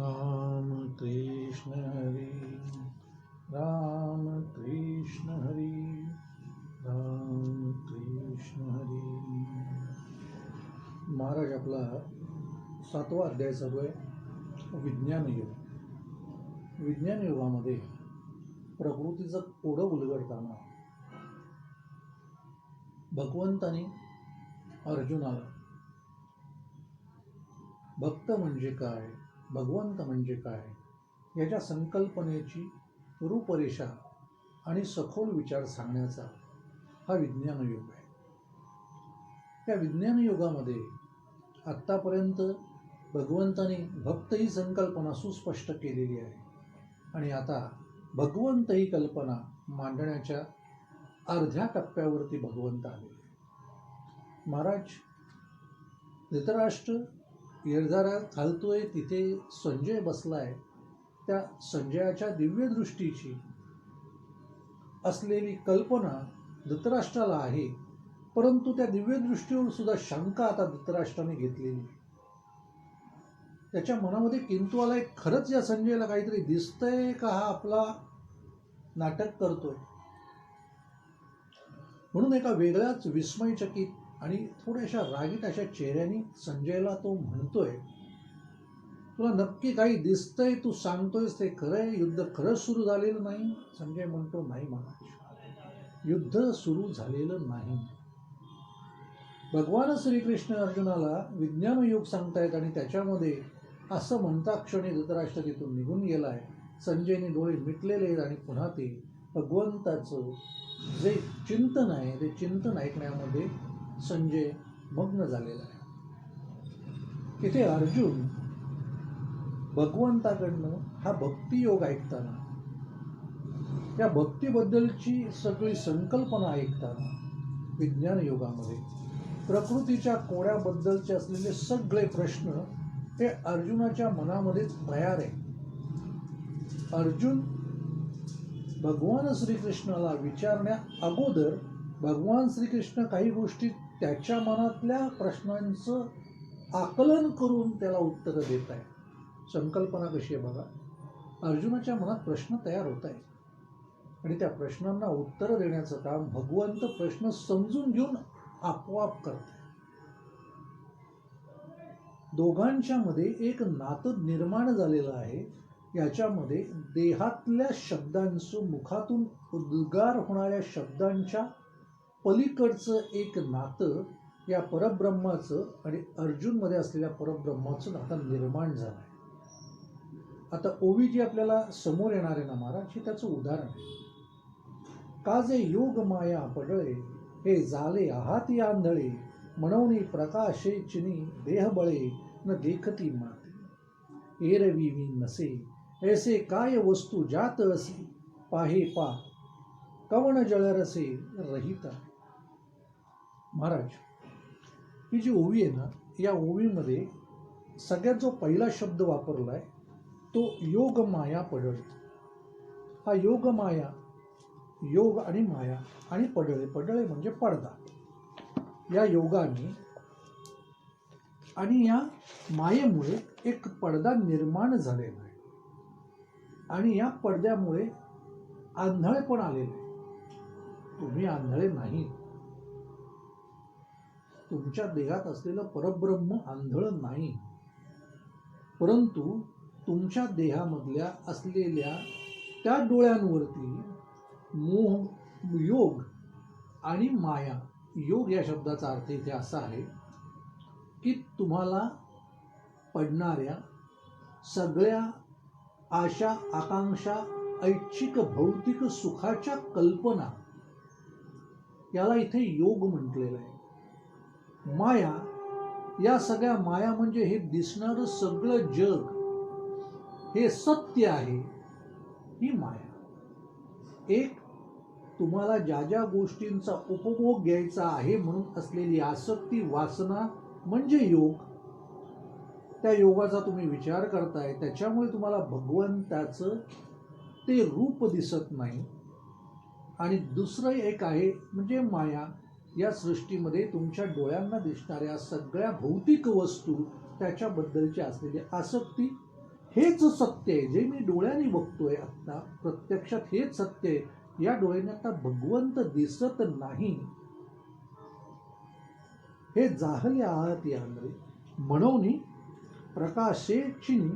राम कृष्ण हरी राम कृष्ण हरी राम कृष्ण हरी. महाराज आपला सातवा अध्याय चालू आहे. विज्ञान योग. विज्ञान युगामध्ये प्रकृतीचं कोडं उलगडताना भगवंतानी अर्जुनाला भक्त म्हणजे काय? भगवंत म्हणजे काय? याच्या संकल्पनेची रूपरेषा आणि सखोल विचार सांगण्याचा हा विज्ञान युग आहे. त्या विज्ञान युगामध्ये आत्तापर्यंत भगवंताने भक्त ही संकल्पना सुस्पष्ट केलेली आहे आणि आता भगवंत ही कल्पना मांडण्याच्या अर्ध्या टप्प्यावरती भगवंत आले महाराज धृतराष्ट्र येरझारा घालतोय तिथे संजय बसलाय त्या संजयाच्या दिव्य दृष्टीची असलेली कल्पना धृतराष्ट्राला आहे परंतु त्या दिव्य दृष्टीवर सुद्धा शंका आता धृतराष्ट्राने घेतलेली. त्याच्या मनामध्ये किंतु आलाय खरंच या संजयला काहीतरी दिसतंय का हा आपला नाटक करतोय? म्हणून एका वेगळ्याच विस्मयचकित आणि थोड्याशा रागीट अशा चेहऱ्याने संजयला तो म्हणतोय तुला नक्की काही दिसतंय तू सांगतोयस ते खरंय? युद्ध खरंच सुरू झालेलं नाही? संजय म्हणतो नाही महाराज. युद्ध सुरू झालेलं नाही. भगवान श्रीकृष्ण अर्जुनाला विज्ञान योग सांगतायत आणि त्याच्यामध्ये असं म्हणता क्षणी धृतराष्ट्र तिथून निघून गेलाय. संजयने डोळे मिटलेले आहेत आणि पुन्हा ते भगवंताचं जे चिंतन आहे ते चिंतन ऐकण्यामध्ये संजय मग्न झालेला आहे. इथे अर्जुन भगवंताकडनं हा भक्तियोग ऐकताना त्या भक्तीबद्दलची सगळी संकल्पना ऐकताना विज्ञान योगामध्ये प्रकृतीच्या कोड्याबद्दलचे असलेले सगळे प्रश्न हे अर्जुनाच्या मनामध्ये तयार आहे अर्जुन भगवान श्रीकृष्णाला विचारण्या अगोदर भगवान श्रीकृष्ण काही गोष्टी त्याच्या मनातल्या प्रश्नांचं आकलन करून त्याला उत्तरं देत आहे. संकल्पना कशी आहे बघा? अर्जुनाच्या मनात प्रश्न तयार होत आहे आणि त्या प्रश्नांना उत्तरं देण्याचं काम भगवंत प्रश्न समजून घेऊन आपोआप करत दोघांच्या मध्ये एक नातं निर्माण झालेलं आहे. याच्यामध्ये देहातल्या शब्दांचं मुखातून उद्गार होणाऱ्या शब्दांच्या पलीकडचं एक नातं या परब्रह्माचं आणि अर्जुनमध्ये असलेल्या परब्रह्माचं नातं निर्माण झालं आहे आता ओवी जी आपल्याला समोर येणार आहे ना महाराज? हे त्याचं उदाहरण आहे. का जे योग माया पडळे हे झाले आहाती आंधळे म्हणवणी प्रकाशे चिनी देहबळे न देखती माते. एरवी मी नसे ऐसे काय वस्तू जात असे पाहे पा कवण जळरसे रहिता. महाराज ही जी ओवी आहे ना या ओवीमध्ये सगळ्यात जो पहिला शब्द वापरला आहे तो योग माया पडळत. हा योग माया योग आणि माया आणि पडळे. पडळे म्हणजे पडदा. या योगाने आणि या मायेमुळे एक पडदा निर्माण झालेला आहे. आणि या पडद्यामुळे आंधळे पण आलेले आहे तुम्ही आंधळे नाही तुमच्या देहात असलेलं परब्रह्म आंधळ नाही. परंतु तुमच्या देहामधल्या असलेल्या त्या डोळ्यांवरती मोह योग आणि माया योग या शब्दाचा अर्थ इथे असा आहे की तुम्हाला पडणाऱ्या सगळ्या आशा आकांक्षा ऐच्छिक भौतिक सुखाच्या कल्पना याला इथे योग म्हटलेलं आहे. माया या सगळ्या माया म्हणजे हे दिसणारं सगळं जग. हे सत्य आहे ही माया. एक तुम्हाला ज्या ज्या गोष्टींचा उपभोग घ्यायचा आहे म्हणून असलेली आसक्ती वासना म्हणजे योग. त्या योगाचा तुम्ही विचार करताय त्याच्यामुळे तुम्हाला भगवंताचं ते रूप दिसत नाही. आणि दुसरं एक आहे म्हणजे माया. या सृष्टीमध्ये तुमच्या डोळ्यांना दिसणाऱ्या सगळ्या भौतिक वस्तू त्याच्याबद्दलची असलेली आसक्ती हेच सत्य आहे. जे मी डोळ्याने बघतोय आता प्रत्यक्षात हेच सत्य आहे. या डोळ्याने आता भगवंत दिसत नाही. हे जाहले आहात यांद्रे म्हणून प्रकाशेची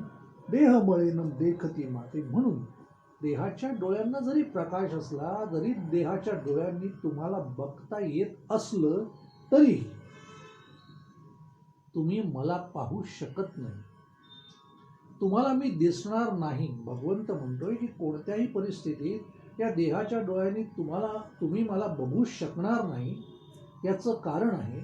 देहबळेन देखती माते म्हणून. देहाच्या डोळ्यांना जरी प्रकाश असला जरी देहाच्या डोळ्यांनी तुम्हाला बघता येत असलं तरी तुम्ही मला पाहू शकत नाही. तुम्हाला मी दिसणार नाही. भगवंत म्हणतोय की कोणत्याही परिस्थितीत या देहाच्या डोळ्यांनी तुम्हाला तुम्ही मला बघू शकणार नाही. याचं कारण आहे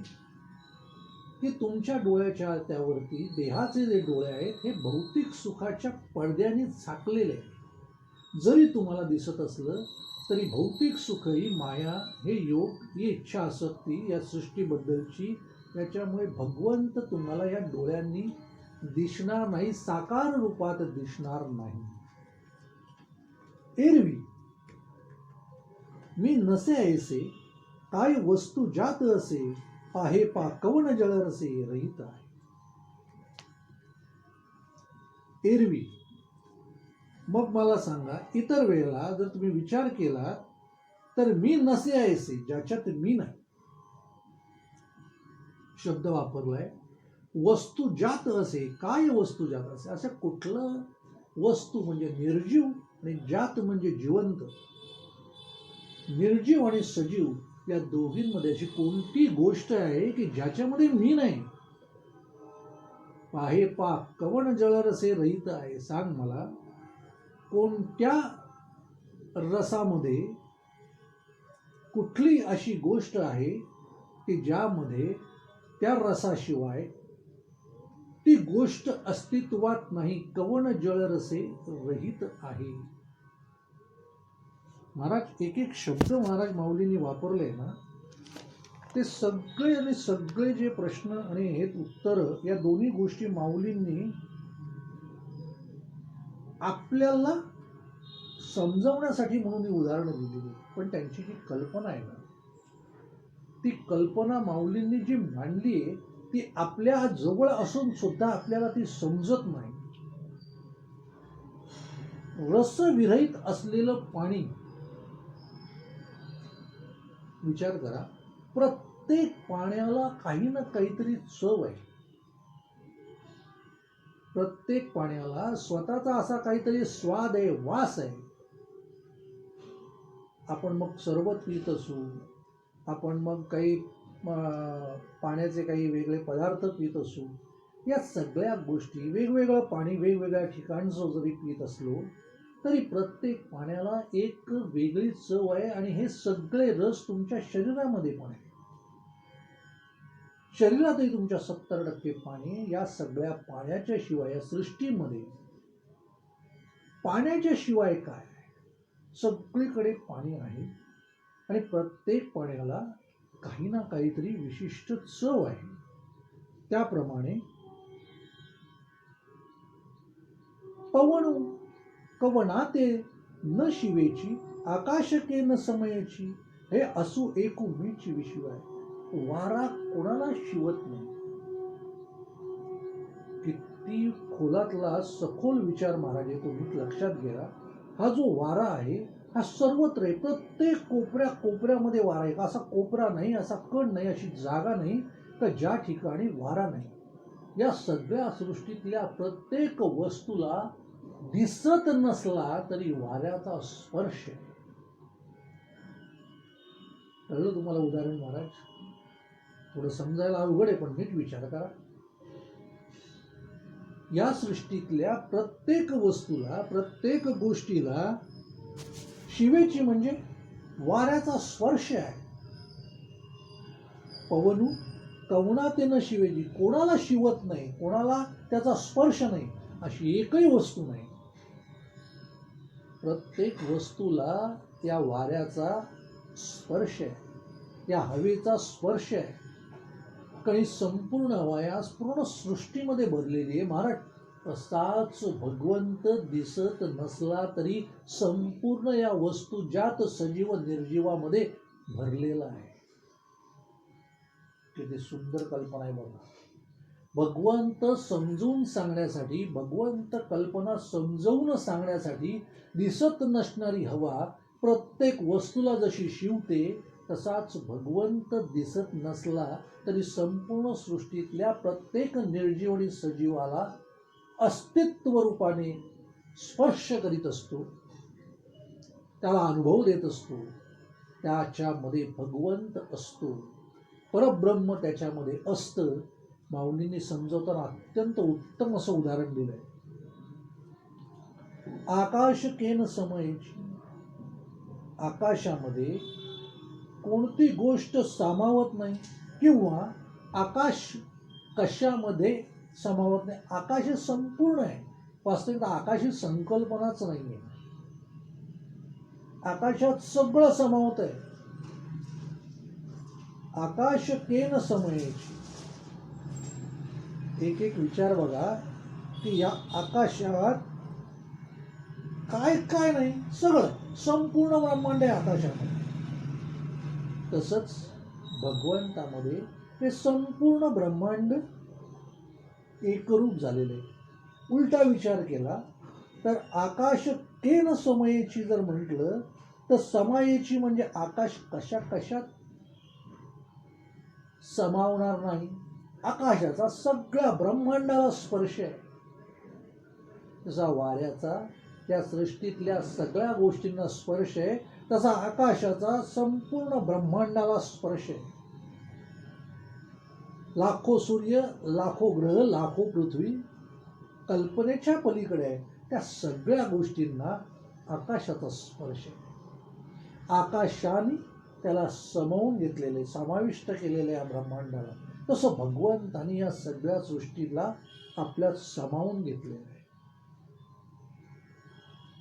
की तुमच्या डोळ्याच्या त्यावरती देहाचे जे डोळे आहेत हे भौतिक सुखाच्या पडद्याने झाकलेले आहेत. जरी तुम्हाला दिसत असलं तरी भौतिक सुख ही माया हे योग ही इच्छा आसक्ती या सृष्टीबद्दलची याच्यामुळे भगवंत तुम्हाला या डोळ्यांनी दिसणार नाही साकार रूपात दिसणार नाही. एरवी मी नसे ऐसे काय वस्तू जात असे आहे पा कवन जळरसे रहित आहे. एरवी मग मला सांगा इतर वेळेला जर तुम्ही विचार केला तर मी नसे ऐसे ज्याच्यात मी नाही शब्द वापरलाय वस्तू जात असे काय वस्तू जात असे असं कुठलं वस्तू म्हणजे निर्जीव आणि जात म्हणजे जिवंत. निर्जीव आणि सजीव या दोघींमध्ये अशी कोणती गोष्ट आहे की ज्याच्यामध्ये मी नाही पाहे पा कवण जळरसे रहित आहे सांग मला. कोणत्या रसामध्ये कुठली अशी गोष्ट आहे की ज्यामध्ये त्या रसाशिवाय ती गोष्ट अस्तित्वात नाही कवण जळरसे रहित आहे? महाराज एक एक शब्द महाराज माऊलींनी वापरले ना ते सगळे आणि सगळे जे प्रश्न आणि हे उत्तर या दोन्ही गोष्टी माऊलींनी आपल्याला समजवण्यासाठी म्हणून ही उदाहरणं दिलेली पण त्यांची जी कल्पना आहे ना ती कल्पना माऊलींनी जी मांडली आहे ती आपल्या जवळ असून सुद्धा आपल्याला ती समजत नाही. रसविरहित असलेलं पाणी विचार करा प्रत्येक पाण्याला काही ना काहीतरी चव आहे. प्रत्येक पाण्याला स्वतःचा असा काहीतरी स्वाद आहे वास आहे. आपण मग सरबत पित असू आपण मग काही पाण्याचे काही वेगळे पदार्थ पित असू या सगळ्या गोष्टी वेगवेगळं पाणी वेगवेगळ्या ठिकाणचं जरी पित असलो तरी प्रत्येक पाण्याला एक वेगळी चव आहे आणि हे सगळे रस तुमच्या शरीरामध्ये पण आहे. शरीरातही तुमच्या सत्तर टक्के पाणी या सगळ्या पाण्याच्या शिवाय या सृष्टीमध्ये पाण्याच्या शिवाय काय आहे? सगळीकडे पाणी आहे आणि प्रत्येक पाण्याला काही ना काहीतरी विशिष्ट चव आहे. त्याप्रमाणे पवन कवनाते न शिवेची आकाशके न समयची हे असू एकू मीची विशिवाय वारा कोणाला शिवत नाही. किती खोलातला सखोल विचार महाराज तुम्ही लक्षात घ्या. हा जो वारा आहे हा सर्वत्र आहे. प्रत्येक कोपऱ्या कोपऱ्यामध्ये वारा आहे. असा कोपरा नाही असा कण नाही अशी जागा नाही तर ज्या ठिकाणी वारा नाही या सगळ्या सृष्टीतल्या प्रत्येक वस्तूला दिसत नसला तरी वाऱ्याचा स्पर्श कळलं तुम्हाला उदाहरण महाराज? थोडं समजायला अवघड आहे पण नीट विचार करा. या सृष्टीतल्या प्रत्येक वस्तूला प्रत्येक गोष्टीला शिवेची म्हणजे वाऱ्याचा स्पर्श आहे. पवनू कवनातेनं शिवेची कोणाला शिवत नाही कोणाला त्याचा स्पर्श नाही अशी एकही वस्तू नाही. प्रत्येक वस्तूला त्या वाऱ्याचा स्पर्श आहे त्या हवेचा स्पर्श आहे. काही संपूर्ण वयास पूर्ण सृष्टीमध्ये भरलेली आहे महाराज. तसाच भगवंत दिसत नसला तरी संपूर्ण या वस्तू ज्यात सजीव निर्जीवामध्ये भरलेला आहे. किती सुंदर कल्पना आहे बघा. भगवंत समजून सांगण्यासाठी भगवंत कल्पना समजवून सांगण्यासाठी दिसत नसणारी हवा प्रत्येक वस्तूला जशी शिवते तसाच भगवंत दिसत नसला तरी संपूर्ण सृष्टीतल्या प्रत्येक निर्जीवनी सजीवाला अस्तित्व रूपाने स्पर्श करीत असतो. त्याला अनुभव देत असतो. त्याच्यामध्ये भगवंत असतो. परब्रह्म त्याच्यामध्ये असतं. माऊलींनी समजवताना अत्यंत उत्तम असं उदाहरण दिलंय. आकाश केन समयची आकाशामध्ये कोणती गोष्ट सामावत नाही किंवा आकाश कशामध्ये समावत नाही? आकाश हे संपूर्ण आहे. वास्तविक आकाश ही संकल्पनाच नाही आहे आकाशात सगळं समावत आहे. आकाश केन समयची एक एक विचार बघा की या आकाशात काय काय नाही? सगळं संपूर्ण ब्रह्मांड आहे आकाशामध्ये. तसंच भगवंतामध्ये हे संपूर्ण ब्रह्मांड एकरूप झालेलं आहे. उलटा विचार केला तर आकाश केन समयेची जर म्हटलं तर समायेची म्हणजे आकाश कशा कशात समावणार नाही? आकाशाचा सगळ्या ब्रह्मांडाला स्पर्श आहे. जसा वाऱ्याचा त्या सृष्टीतल्या सगळ्या गोष्टींना स्पर्श आहे. तसा आकाशाचा संपूर्ण ब्रह्मांडाला स्पर्श आहे. लाखो सूर्य लाखो ग्रह लाखो पृथ्वी कल्पनेच्या पलीकडे आहे त्या सगळ्या गोष्टींना आकाशाचा स्पर्श आहे. आकाशाने त्याला समवून घेतलेले समाविष्ट केलेले या ब्रह्मांडाला. तसं भगवंतानी या सगळ्या सृष्टीला आपल्यात समावून घेतलेलं आहे.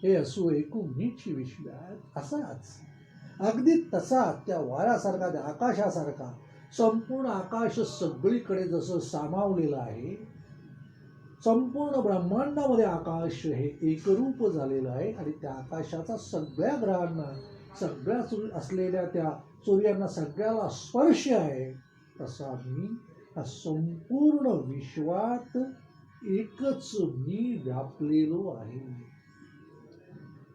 हे असू ऐकून मीची विश्वात असाच. अगदी तसा त्या वाऱ्यासारखा त्या आकाशासारखा संपूर्ण आकाश सगळीकडे जसं सामावलेलं आहे संपूर्ण ब्रह्मांडामध्ये आकाश हे एकरूप झालेलं आहे आणि त्या आकाशाचा सगळ्या ग्रहांना सगळ्या सूर्य असलेल्या त्या सूर्यांना सगळ्याला स्पर्श आहे तसा मी हा संपूर्ण विश्वात एकच मी व्यापलेलो आहे.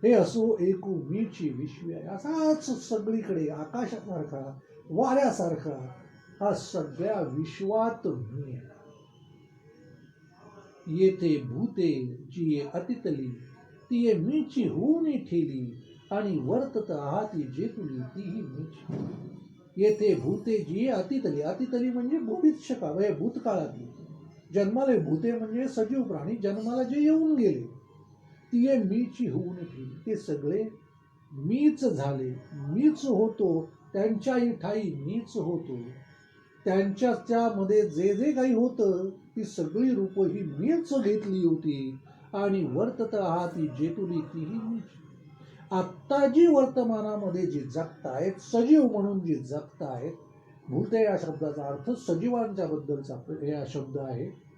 हे असो एकू मीची विश्वी आहे. असाच सगळीकडे आकाशासारखा वाऱ्यासारखा हा सगळ्या विश्वात मी आहे. येथे भूते जी अतितली ती मीची होऊन ठेली आणि वर्तत आहाती जेतुली तीही मीची. येथे भूते जी अतितली अतितली म्हणजे भूभिक्षका भूतकाळातली. जन्माला भूते म्हणजे सजीव प्राणी जन्माला जे येऊन गेले ती ये मीची होऊन नये. ते सगळे मीच झाले मीच होतो त्यांच्याही ठाई मीच होतो. त्यांच्या त्यामध्ये जे जे काही होतं ती सगळी रूपं ही मीच घेतली होती. आणि वर्तत आहाती जेतुली तीही मीच. आत्ता जी वर्तमानामध्ये जी जगतायत सजीव म्हणून जी जगतायत भूते या शब्दाचा अर्थ सजीवांच्या बद्दलचा शब्द आहे.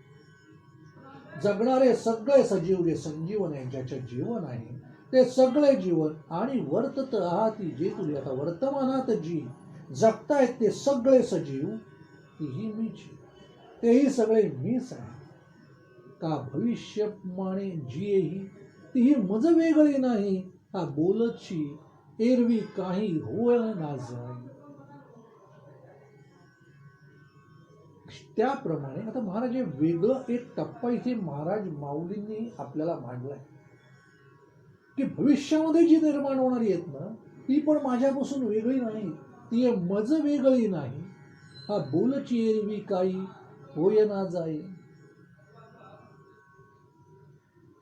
जगणारे सगळे सजीव जे संजीवन आहे ज्याच्या जीवन आहे. ते सगळे जीवन आणि वर्तत आहाती जे तुली आता वर्तमानात जी जगतायत ते सगळे सजीव तीही मीच. तेही सगळे मीच आहे. का भविष्यमाने जीही तीही मज वेगळी नाही. हा बोलची एरवी काही होय ना जाई. त्याप्रमाणे आता महाराज हे वेगळं एक टप्पा इथे महाराज माऊलींनी आपल्याला मांडलाय. की भविष्यामध्ये जी निर्माण होणारी आहेत ना ती पण माझ्यापासून वेगळी नाही ती मज वेगळी नाही. हा बोलची एरवी काही होय ना जाई.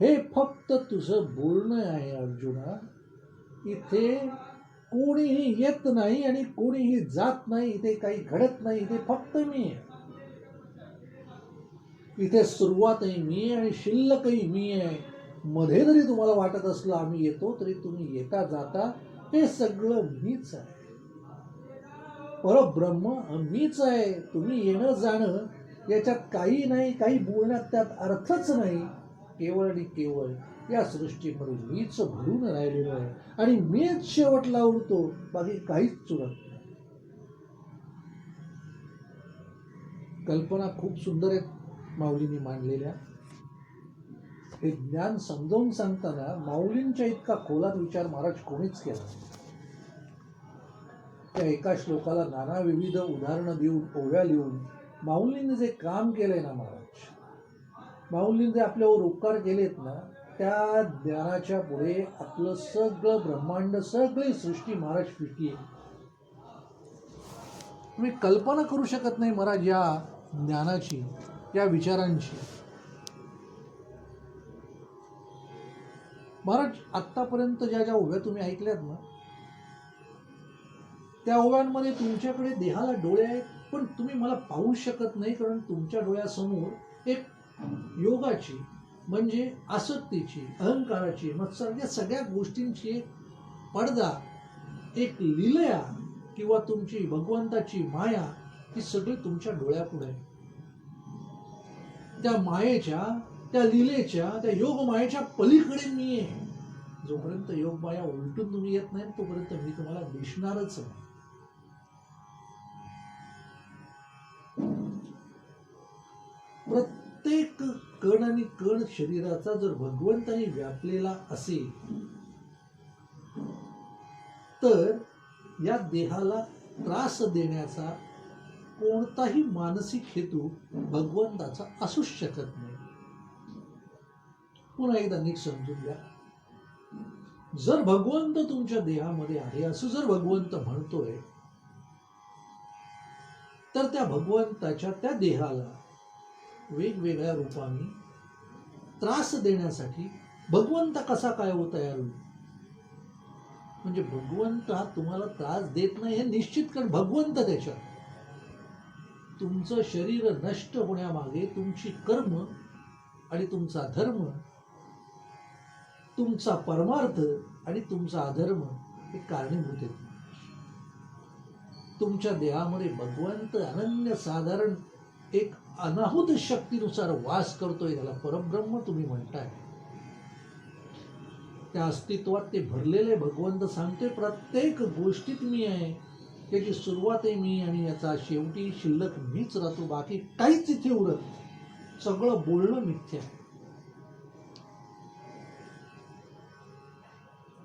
हे फक्त तुझं बोलणं आहे अर्जुना. इथे कोणीही येत नाही आणि कोणीही जात नाही इथे काही घडत नाही इथे फक्त मी आहे. इथे सुरुवातही मी आहे आणि शिल्लकही मी आहे. मध्ये जरी तुम्हाला वाटत असलं आम्ही येतो तरी तुम्ही येता जाता हे सगळं मीच आहे. परब्रह्म मीच आहे. तुम्ही येणं जाणं याच्यात काही नाही काही बोलण्यात त्यात अर्थच नाही. केवळ आणि केवळ या सृष्टीमध्ये मीच भरून राहिलेलो आहे. आणि मीच शेवटला उरतो बाकी काहीच चुरत नाही. कल्पना खूप सुंदर आहेत. माऊलींनी मांडलेल्या. हे ज्ञान समजावून सांगताना माऊलींच्या इतका खोलात विचार महाराज कोणीच केला त्या एका श्लोकाला नाना विविध उदाहरणं देऊन ओव्या लिहून माऊलींनी जे काम केलंय ना महाराज माऊलींनी जे आपल्यावर उपकार केलेत ना त्या ज्ञानाच्या पुढे आपलं सगळं ब्रह्मांड सगळी सृष्टी महाराज फिटी आहे तुम्ही कल्पना करू शकत नाही महाराज या ज्ञानाची. या विचारांची महाराज आत्तापर्यंत ज्या ज्या ओव्या तुम्ही ऐकल्यात ना त्या ओव्यांमध्ये तुमच्याकडे देहाला डोळे आहेत पण तुम्ही मला पाहू शकत नाही कारण तुमच्या डोळ्यासमोर एक योगाची म्हणजे आसक्तीची अहंकाराची मत्सर या सगळ्या गोष्टींची एक पडदा एक लिलया किंवा तुमची भगवंताची माया ही सगळी तुमच्या डोळ्यापुढे आहे. त्या मायेच्या त्या लीलेच्या त्या योग मायेच्या पलीकडे मी आहे. जोपर्यंत योग माया उलटून तुम्ही येत नाही तोपर्यंत मी तुम्हाला दिसणारच नाही. प्रत्येक कण आणि कण शरीराचा जर भगवंतानी व्यापलेला असेल तर या देहाला त्रास देण्याचा कोणताही मानसिक हेतू भगवंताचा असूच शकत नाही. पुन्हा एकदा नीट समजून घ्या. जर भगवंत तुमच्या देहामध्ये आहे असं जर भगवंत म्हणतोय तर त्या भगवंताच्या त्या देहाला वेगवेगळ्या रूपाने त्रास देण्यासाठी भगवंत कसा काय हो तयार होईल? म्हणजे भगवंत हा तुम्हाला त्रास देत नाही हे निश्चित कारण भगवंत त्याच्यात. तुमचं शरीर नष्ट होण्यामागे तुमची कर्म आणि तुमचा धर्म तुमचा परमार्थ आणि तुमचा अधर्म हे कारणीभूत आहेत. तुमच्या देहामध्ये भगवंत अनन्य साधारण एक अनाहूत शक्तीनुसार वास करतोय त्याला परब्रह्म तुम्ही म्हणताय. त्या अस्तित्वात ते भरलेले भगवंत सांगते प्रत्येक गोष्टीत मी आहे. त्याची सुरुवात आहे मी आणि याचा शेवटी शिल्लक मीच राहतो बाकी काहीच इथे उरत सगळं बोलणं मिथ्या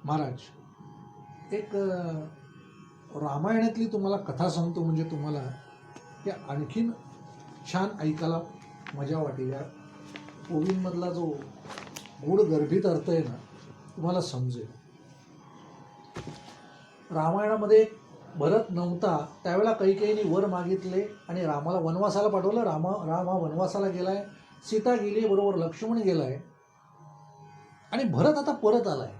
महाराज एक रामायणातली तुम्हाला कथा सांगतो म्हणजे तुम्हाला ते आणखीन छान ऐकायला मजा वाटेल. या कोविंदमधला जो गूढ गर्भित अर्थ आहे ना तुम्हाला समजेल. रामायणामध्ये भरत नव्हता. त्यावेळेला कैकेयीने वर मागितले आणि रामाला वनवासाला पाठवलं. रामा राम हा वनवासाला गेलाय. सीता गेली बरोबर. लक्ष्मण गेलाय. आणि भरत आता परत आलाय.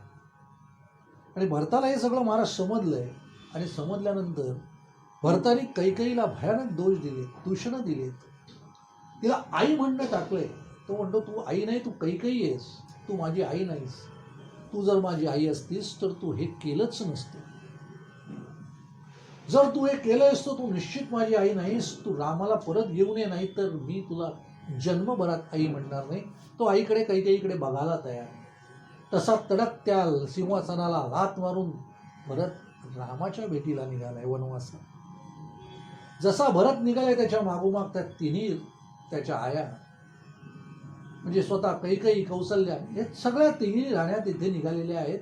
आणि भरताला हे सगळं महाराज समजलंय. आणि समजल्यानंतर भरताने कैकेयीला भयानक दोष दिले दूषणं दिलेत तिला आई म्हणणं टाकलंय. तो म्हणतो तू आई नाही तू कैकेयी आहेस. तू माझी आई नाहीस. तू जर माझी आई असतीस तर तू हे केलंच नसतं. जर तू हे केलं तर तू निश्चित माझी आई नाहीस तू रामाला परत घेऊन ये नाही तर मी तुला जन्मभरात आई म्हणणार नाही. तो आईकडे कैकेयीकडे बघायला तयार तसा तडक त्या सिंहासनाला लात मारून भरत रामाच्या भेटीला निघालाय वनवासात. जसा भरत निघालाय त्याच्या मागोमाग त्या तिन्ही त्याच्या आया म्हणजे स्वतः कैकई कौसल्या हे सगळ्या तिन्ही राण्या तिथे निघालेल्या आहेत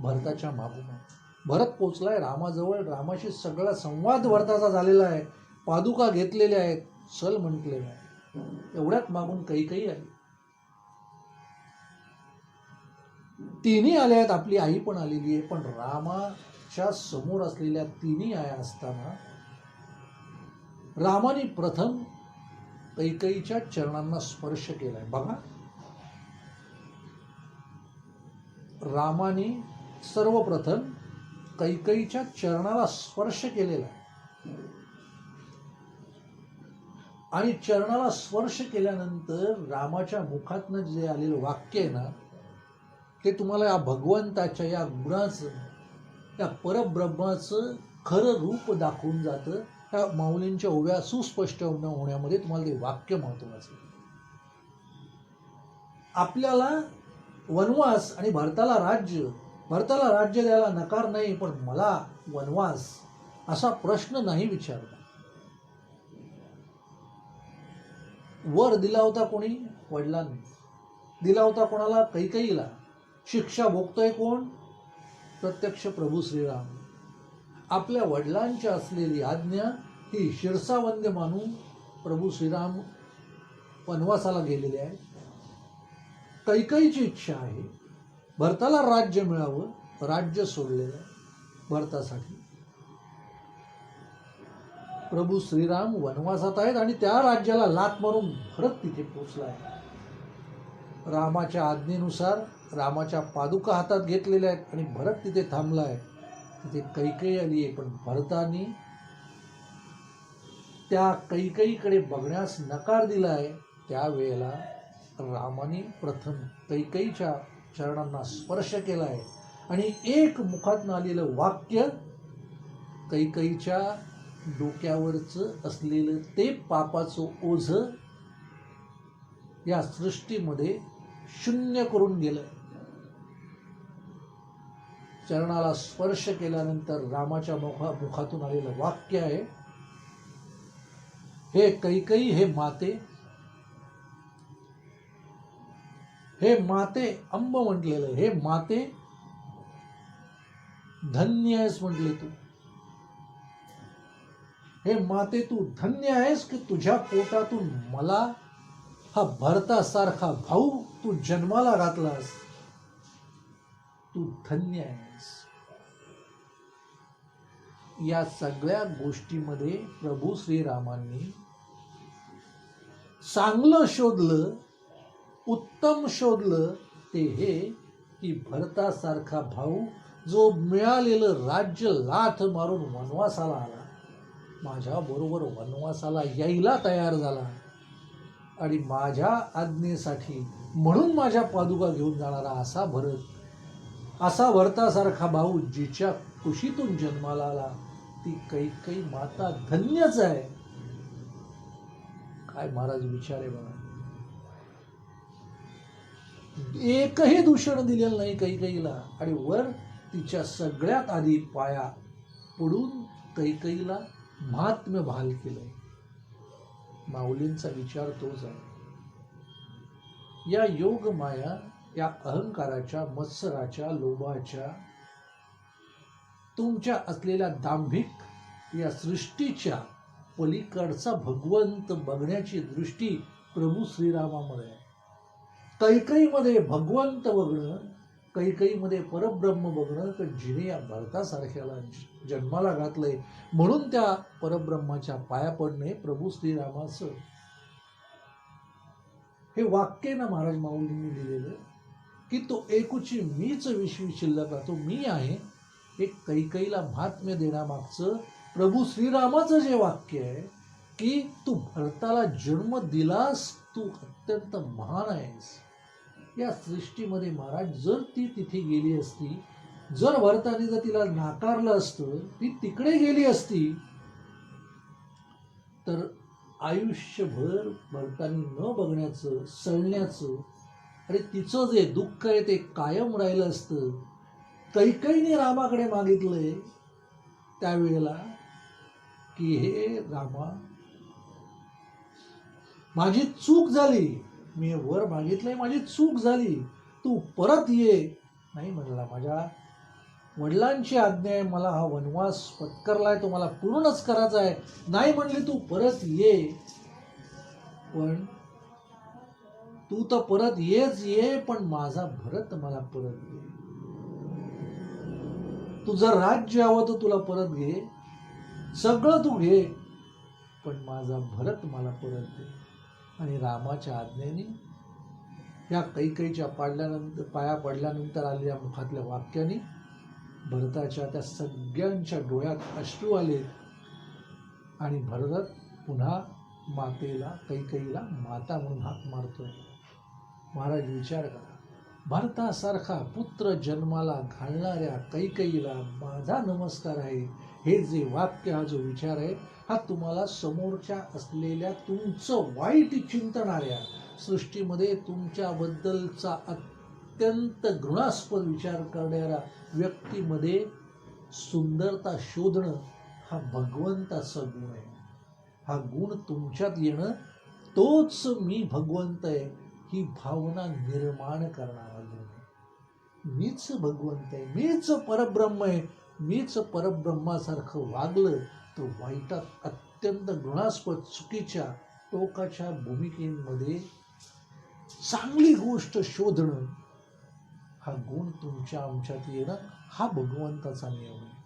भरताच्या मागोमाग. भरत पोचलाय. रामाजवळ रामाशी सगळा संवाद भरताचा झालेला आहे. पादुका घेतलेल्या आहेत. सल म्हटलेलं आहे. एवढ्यात मागून कैकई आली तिन्ही आल्या आहेत. आपली आई पण आलेली आहे. पण रामाच्या समोर असलेल्या तिन्ही आया असताना रामाने प्रथम कैकईच्या चरणांना स्पर्श केलाय. बघा. रामाने सर्वप्रथम कैकईच्या चरणाला स्पर्श केलेला आहे. आणि चरणाला स्पर्श केल्यानंतर रामाच्या मुखातनं जे आलेलं वाक्य आहे ना ते तुम्हाला या भगवंताच्या या गुणाचं या परब्रह्माचं खरं रूप दाखवून जातं. त्या माऊलींच्या ओव्या सुस्पष्ट न होण्यामध्ये तुम्हाला ते वाक्य महत्वाचं आपल्याला वनवास आणि भारताला राज्य भारताला राज्य द्यायला नकार नाही पण मला वनवास असा प्रश्न नाही विचारला वर दिला होता कोणी? वडिलांनी. दिला होता कोणाला? कैकईला शिक्षा भोगतोय कोण? प्रत्यक्ष प्रभू श्रीराम. आपल्या वडिलांची असलेली आज्ञा ही शिरसावंद्य मानून प्रभू श्रीराम वनवासाला गेलेले आहेत. कैकईची इच्छा आहे. भरताला राज्य मिळावं राज्य सोडलेलं आहे भरतासाठी. प्रभू श्रीराम वनवासात आहेत आणि त्या राज्याला लात मारून भरत तिथे पोचला आहे. रामाच्या आज्ञेनुसार रामाच्या पादुका हातात घेतलेल्या आहेत आणि भरत तिथे थांबला आहे. तिथे कैकई आली आहे पण भरतानी त्या कैकईकडे बघण्यास नकार दिला आहे. त्यावेळेला रामाने प्रथम कैकईच्या चरणांना स्पर्श केला आहे आणि एक मुखातनं आलेलं वाक्य कैकईच्या डोक्यावरचं असलेलं ते पापाचं ओझ या सृष्टीमध्ये शून्य करून गेलं. चरणाला स्पर्श केल्यानंतर रामाच्या मुखा मुखातून आलेलं वाक्य आहे हे कैकई हे माते हे माते अंब म्हटलेलं हे माते धन्य आहेस म्हटले तू. हे माते तू धन्य आहेस की तुझ्या पोटातून मला हा भरतासारखा भाऊ तू जन्माला घातलास? तू धन्य आहेस. या सगळ्या गोष्टीमध्ये प्रभू श्रीरामांनी चांगलं शोधलं उत्तम शोधलं ते हे की भरतासारखा भाऊ जो मिळालेलं राज्य लाथ मारून वनवासाला आला. माझ्याबरोबर वनवासाला यायला तयार झाला. आणि माझ्या आज्ञेसाठी म्हणून माझ्या पादुका घेऊन जाणारा असा भरत असा भरतासारखा भाऊ जिच्या कुशीतून जन्माला आला ती कैकई माता धन्यच आहे. काय महाराज विचार आहे बघा एकही दूषण दिलेलं नाही कैकईला. आणि वर तिच्या सगळ्यात आधी पाया पडून कैकईला महात्म्य भाल केलंय. माऊलींचा विचार तोच आहे. या योग माया या अहंकाराच्या मत्सराच्या लोभाच्या तुमच्या असलेल्या दांभिक या सृष्टीच्या पलीकडचा भगवंत बघण्याची दृष्टी प्रभू श्रीरामामध्ये आहे. कैकईमध्ये भगवंत बघणं कैकईमध्ये परब्रह्म बघणं तर जिने या भरतासारख्याला जन्माला घातलंय. म्हणून त्या परब्रह्माच्या पाया पडणे प्रभू श्रीरामाचं. हे वाक्य ना महाराज माऊलींनी लिहिलेलं की तो एकूची मीच विश्वी शिल्लक राहतो. मी आहे हे कैकईला महात्म्य देण्यामागचं प्रभू श्रीरामाचं जे वाक्य आहे की तू भरताला जन्म दिलास तू अत्यंत महान आहेस. त्या सृष्टीमध्ये महाराज जर ती तिथे गेली असती जर भरताने जर तिला नाकारलं असतं ती तिकडे गेली असती तर आयुष्यभर भरतानी न बघण्याचं सळण्याचं आणि तिचं जे दुःख आहे ते कायम राहिलं असतं. कैकईने रामाकडे मागितलंय त्यावेळेला की हे रामा माझी चूक झाली. मी वर मागितलंय माझी चूक झाली. तू परत ये. नाही म्हणला माझ्या वडिलांची आज्ञा आहे मला हा वनवास पत्करलाय तो मला पूर्णच करायचा आहे. नाही म्हणली तू परत ये. पण तू तर परत येच ये पण माझा भरत मला परत दे तुझं राज्य हवं तर तुला परत घे. सगळं तू घे पण माझा भरत मला परत दे आणि रामाच्या आज्ञेने या कैकईच्या पाडल्यानंतर पाया पडल्यानंतर आलेल्या मुखातल्या वाक्याने भरताच्या त्या सगळ्यांच्या डोळ्यात अश्रू आले आणि भरत पुन्हा मातेला कैकईला माता म्हणून हात मारतोय. महाराज विचार करा. भारतासारखा पुत्र जन्माला घालणाऱ्या कैकईला माझा नमस्कार आहे. हे जे वाक्य हा जो विचार आहे हा तुम्हाला समोरच्या असलेल्या तुमचं वाईट चिंतणाऱ्या सृष्टीमध्ये तुमच्याबद्दलचा अत्यंत घृणास्पद विचार करणाऱ्या व्यक्तीमध्ये सुंदरता शोधणं हा भगवंताचा गुण आहे हा गुण तुमच्यात येणं तोच मी भगवंत आहे ही भावना निर्माण करणारा गुण आहे. मीच भगवंत आहे मीच परब्रह्म आहे मीच परब्रह्मासारखं वागलं तर वाईटात अत्यंत घृणास्पद चुकीच्या टोकाच्या भूमिकेमध्ये चांगली गोष्ट शोधणं हा गुण तुमच्या आमच्यात येणं हा भगवंताचा नियम आहे.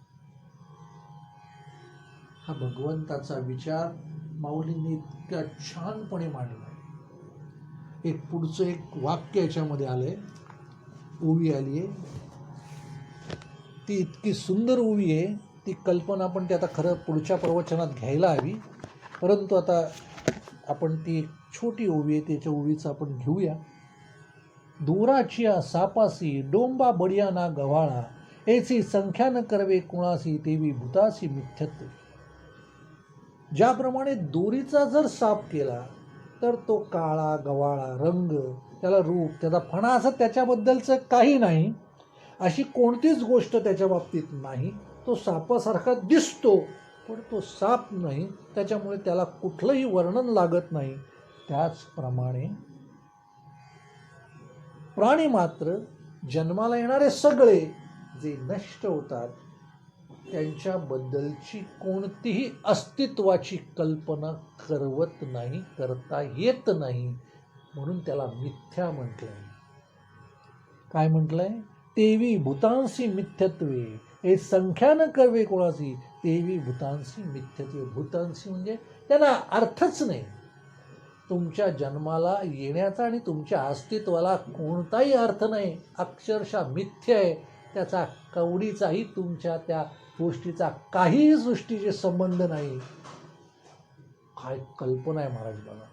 हा भगवंताचा विचार माऊलींनी इतक्या छानपणे मांडला आहे एक पुढचं एक वाक्य याच्यामध्ये आलंय. ओवी आली आहे ती इतकी सुंदर ओवी आहे. ती कल्पना आपण ती आता खरं पुढच्या प्रवचनात घ्यायला हवी. परंतु आता आपण ती छोटी ओवी आहे त्याच्या ओवीचं आपण घेऊया. दूराचिया सापासी डोंबा बडियाना गव्हाळा एसी संख्या न करवे कुणासी देवी भूतासी मिथ्यत्व ज्याप्रमाणे दोरीचा जर साप केला तर तो काळा गवाळा रंग त्याला रूप त्याचा फणा असं त्याच्याबद्दलचं काही नाही. अशी कोणतीच गोष्ट त्याच्या बाबतीत नाही. तो सापासारखा दिसतो पण तो साप नाही. त्याच्यामुळे त्याला कुठलंही वर्णन लागत नाही. त्याचप्रमाणे प्राणी मात्र जन्माला येणारे सगळे जे नष्ट होतात त्यांच्याबद्दलची कोणतीही अस्तित्वाची कल्पना करवत नाही करता येत नाही म्हणून त्याला मिथ्या म्हटलंय. काय म्हटलंय? तेवी भूतांशी मिथ्यत्वे. हे संख्या न करवे कोणाची? तेवी भूतांशी मिथ्यते भूतांशी म्हणजे त्यांना अर्थच नाही. तुमच्या जन्माला येण्याचा आणि तुमच्या अस्तित्वाला कोणताही अर्थ नाही. अक्षरशः मिथ्य आहे. त्याचा कवडीचाही तुमच्या त्या गोष्टीचा काहीही सृष्टीचे संबंध नाही. काय कल्पना आहे महाराज बघा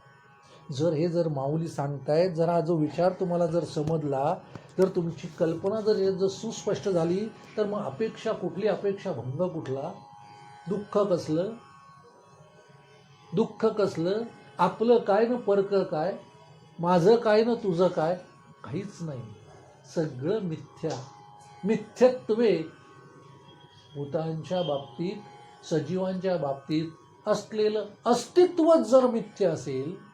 जर हे जर माऊली सांगतायत जर हा जो विचार तुम्हाला जर समजला जर तुमची कल्पना जर जर सुस्पष्ट झाली तर मग अपेक्षा कुठली? अपेक्षा भंग कुठला? दुःख कसलं? दुःख कसलं? आपलं काय न परक काय? माझं काय न तुझं काय? काहीच नाही. सगळं मिथ्या. मिथ्यत्वे भूतांच्या बाबतीत सजीवांच्या बाबतीत असलेलं अस्तित्व जर मिथ्य असेल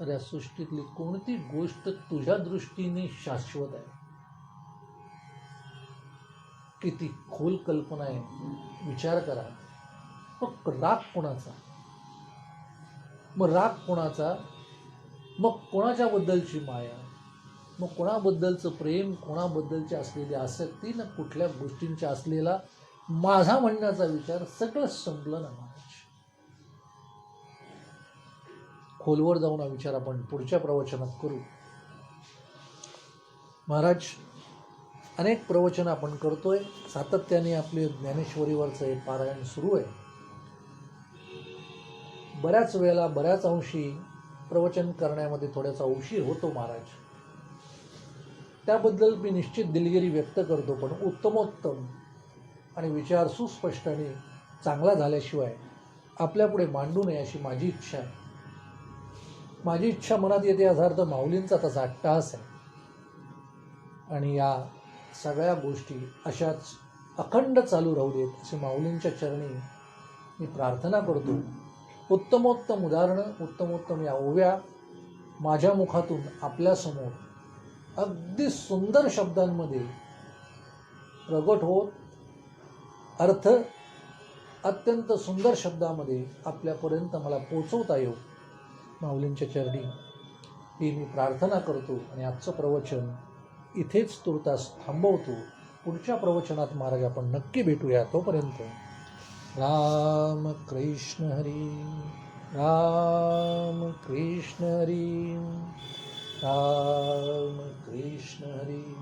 तर या सृष्टीतली कोणती गोष्ट तुझ्या दृष्टीने शाश्वत आहे? किती खोल कल्पना आहे. विचार करा. मग राग कोणाचा? मग राग कोणाचा? मग कोणाच्याबद्दलची माया? मग कोणाबद्दलचं प्रेम कोणाबद्दलची असलेली आसक्ती ना कुठल्या गोष्टींचा असलेला माझा म्हणण्याचा विचार सगळं संपलं ना. खोलवर जाऊन हा विचार आपण पुढच्या प्रवचनात करू. महाराज अनेक प्रवचन आपण करतोय. सातत्याने आपले ज्ञानेश्वरीवरचं हे पारायण सुरू आहे. बऱ्याच वेळेला बऱ्याच अंशी प्रवचन करण्यामध्ये थोड्यासा उशीर होतो महाराज. त्याबद्दल मी निश्चित दिलगिरी व्यक्त करतो पण उत्तमोत्तम आणि विचार सुस्पष्ट आणि चांगला झाल्याशिवाय आपल्यापुढे मांडू नये अशी माझी इच्छा आहे. माझी इच्छा मनात येते याचा अर्थ माऊलींचा तसा अट्टहास आहे. आणि या सगळ्या गोष्टी अशाच अखंड चालू राहू देत असे माऊलींच्या चरणी मी प्रार्थना करतो. उत्तमोत्तम उदाहरणं उत्तमोत्तम या ओव्या माझ्या मुखातून आपल्यासमोर अगदी सुंदर शब्दांमध्ये प्रगट होत अर्थ अत्यंत सुंदर शब्दामध्ये आपल्यापर्यंत मला पोचवता येऊ माऊलींच्या चरणी. ती मी प्रार्थना करतो आणि आजचं प्रवचन इथेच तुर्तास थांबवतो. पुढच्या प्रवचनात महाराज आपण नक्की भेटूया तोपर्यंत. राम कृष्ण हरी राम कृष्ण हरी राम कृष्ण हरी.